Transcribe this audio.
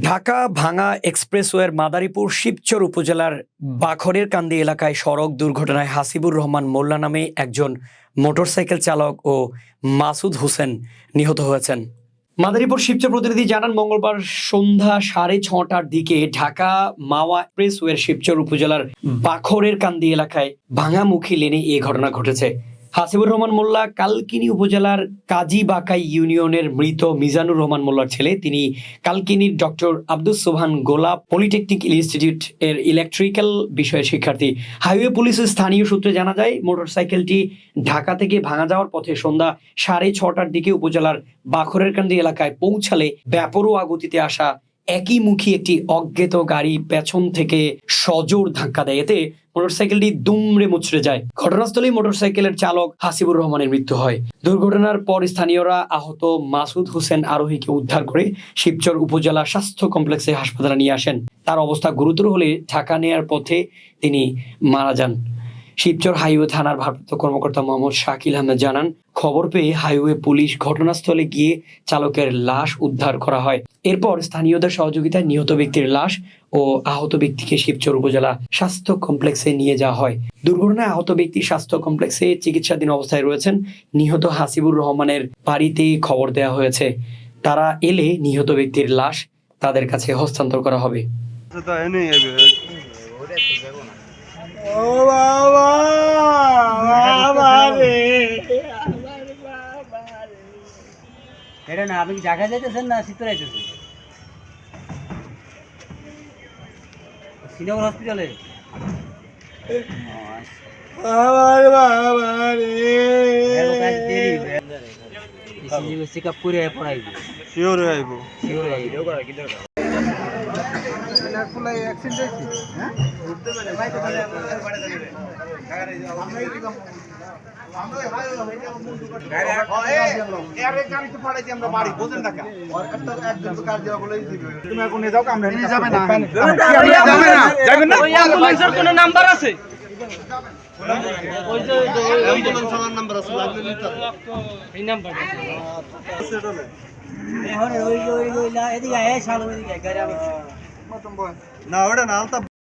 ঢাকা ভাঙা এক্সপ্রেসওয়ের মাদারীপুর শিবচর উপজেলার বাখরের কান্দি এলাকায় সড়ক দুর্ঘটনায় হাসিবুর রহমান মোল্লা নামে একজন মোটরসাইকেল চালক ও মাসুদ হোসেন নিহত হয়েছেন। মাদারীপুর শিবচর প্রতিনিধি জানান, মঙ্গলবার সন্ধ্যা সাড়ে ছটার দিকে ঢাকা মাওয়া এক্সপ্রেসওয়ের শিবচর উপজেলার বাখরের কান্দি এলাকায় ভাঙামুখী লেনে এ ঘটনা ঘটেছে। হাসিবুর রহমান মোল্লা কালকিনি উপজেলার কাজী বাকাই ইউনিয়নের মৃত মিজানুর রহমান মোল্লার ছেলে। তিনি কালকিনির ডক্টর আব্দুল সোহান গোলাপ পলিটেকনিক ইনস্টিটিউট এর ইলেকট্রিক্যাল বিষয়ের শিক্ষার্থী। হাইওয়ে পুলিশের স্থানীয় সূত্রে জানা যায়, মোটরসাইকেলটি ঢাকা থেকে ভাঙা যাওয়ার পথে সন্ধ্যা সাড়ে ছটার দিকে উপজেলার বাখরের কান্দি এলাকায় পৌঁছালে ব্যাপরোয়া গতিতে আসা একই মুখী একটি অজ্ঞাত গাড়ি পেছন থেকে সজোর ধাক্কা দেয়। এতে মোটরসাইকেলটি দুমড়ে মুচড়ে যায়। ঘটনাস্থলেই মোটরসাইকেলের চালক হাসিবুর রহমানের মৃত্যু হয়। দুর্ঘটনার পর স্থানীয়রা আহত মাসুদ হোসেন আরোহীকে উদ্ধার করে শিবচর উপজেলা স্বাস্থ্য কমপ্লেক্সে হাসপাতালে নিয়ে আসেন। তার অবস্থা গুরুতর হলে ঢাকা নেয়ার পথে তিনি মারা যান। শিবচর হাইওয়ে থানার ভারপ্রাপ্ত কর্মকর্তা মোহাম্মদ শাকিল আহমেদ জানান খবর পেয়ে হাইওয়ে পুলিশ ঘটনাস্থলে গিয়ে চালকের লাশ উদ্ধার করা হয়। এরপর স্থানীয়দের সহযোগিতায় নিহত ব্যক্তির লাশ ও আহত ব্যক্তিকে শিবচর উপজেলা স্বাস্থ্য কমপ্লেক্সে নিয়ে যাওয়া হয়। দুর্ঘটনায় আহত ব্যক্তি স্বাস্থ্য কমপ্লেক্সে চিকিৎসাধীন অবস্থায় রয়েছেন। নিহত হাসিবুর রহমানের বাড়িতে খবর দেওয়া হয়েছে। তারা এলে নিহত ব্যক্তির লাশ তাদের কাছে হস্তান্তর করা হবে। ও বাবা রে এটা না আপনি কি ঢাকা যাইতেছেন না শীতল যাইতেছেন শ্রীনগর হসপিটালে আমার বাবা রে চেক আপ করে পড়াইবে শিওর আইব শিওর তুমি এখন নিয়ে যাও কামড়ে নিয়ে যাবে না যাবেন না ওই অ্যাম্বুলেন্সের কোনো নাম্বার। আছে নাম্বার। మొత్తం పోయింది నా ఆవిడ నాలుగు